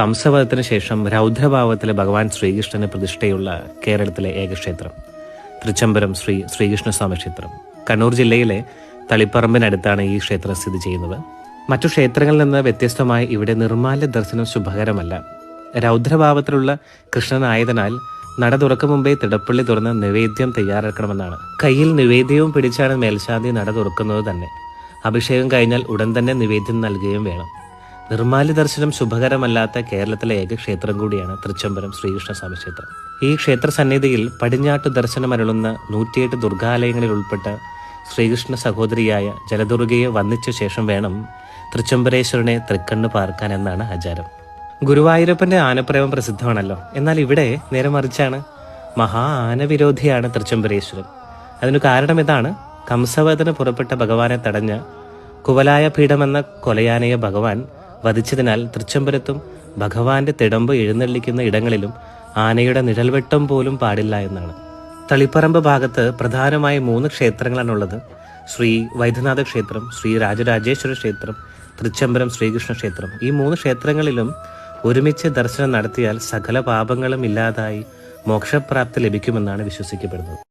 കംസവധത്തിന് ശേഷം രൗദ്രഭാവത്തിലെ ഭഗവാൻ ശ്രീകൃഷ്ണന് പ്രതിഷ്ഠയുള്ള കേരളത്തിലെ ഏകക്ഷേത്രം തൃച്ചംബരം ശ്രീ ശ്രീകൃഷ്ണസ്വാമി ക്ഷേത്രം. കണ്ണൂർ ജില്ലയിലെ തളിപ്പറമ്പിനടുത്താണ് ഈ ക്ഷേത്രം സ്ഥിതി ചെയ്യുന്നത്. മറ്റു ക്ഷേത്രങ്ങളിൽ നിന്ന് വ്യത്യസ്തമായി ഇവിടെ നിർമ്മാല്യ ദർശനം ശുഭകരമല്ല. രൗദ്രഭാവത്തിലുള്ള കൃഷ്ണനായതിനാൽ നട തുറക്കും മുമ്പേ തിടപ്പള്ളി തുറന്ന് നിവേദ്യം തയ്യാറാക്കണമെന്നാണ്. കയ്യിൽ നിവേദ്യവും പിടിച്ചാണ് മേൽശാന്തി നട തുറക്കുന്നത് തന്നെ. അഭിഷേകം കഴിഞ്ഞാൽ ഉടൻ തന്നെ നിവേദ്യം നൽകുകയും വേണം. നിർമ്മാല്യ ദർശനം ശുഭകരമല്ലാത്ത കേരളത്തിലെ ഏക ക്ഷേത്രം കൂടിയാണ് തൃച്ചംബരം ശ്രീകൃഷ്ണസ്വാമി ക്ഷേത്രം. ഈ ക്ഷേത്ര സന്നിധിയിൽ പടിഞ്ഞാട്ടു ദർശനമരുളുന്ന നൂറ്റിയെട്ട് ദുർഗാലയങ്ങളിൽ ഉൾപ്പെട്ട ശ്രീകൃഷ്ണ സഹോദരിയായ ജലദുർഗയെ വന്നിച്ച ശേഷം വേണം തൃച്ചംബരേശ്വരനെ തൃക്കണ്ണ് പാർക്കാൻ എന്നാണ് ആചാരം. ഗുരുവായൂരപ്പന്റെ ആനപ്രേമം പ്രസിദ്ധമാണല്ലോ. എന്നാൽ ഇവിടെ നേരെ മറിച്ചാണ് മഹാ ആനവിരോധിയാണ് തൃച്ചംബരേശ്വരൻ. അതിനു കാരണം ഇതാണ് കംസവേദന പുറപ്പെട്ട ഭഗവാനെ തടഞ്ഞ കുവലായ പീഠമെന്ന കൊലയാനയെ ഭഗവാൻ വധിച്ചതിനാൽ തൃച്ചംബരത്തും ഭഗവാന്റെ തിടമ്പ് എഴുന്നള്ളിക്കുന്ന ഇടങ്ങളിലും ആനയുടെ നിഴൽവെട്ടം പോലും പാടില്ല എന്നാണ്. തളിപ്പറമ്പ് ഭാഗത്ത് പ്രധാനമായി മൂന്ന് ക്ഷേത്രങ്ങളാണുള്ളത്. ശ്രീ വൈദ്യനാഥ ക്ഷേത്രം ശ്രീ രാജരാജേശ്വര ക്ഷേത്രം തൃച്ചംബരം ശ്രീകൃഷ്ണ ക്ഷേത്രം. ഈ മൂന്ന് ക്ഷേത്രങ്ങളിലും ഒരുമിച്ച് ദർശനം നടത്തിയാൽ സകല പാപങ്ങളും ഇല്ലാതായി മോക്ഷപ്രാപ്തി ലഭിക്കുമെന്നാണ് വിശ്വസിക്കപ്പെടുന്നത്.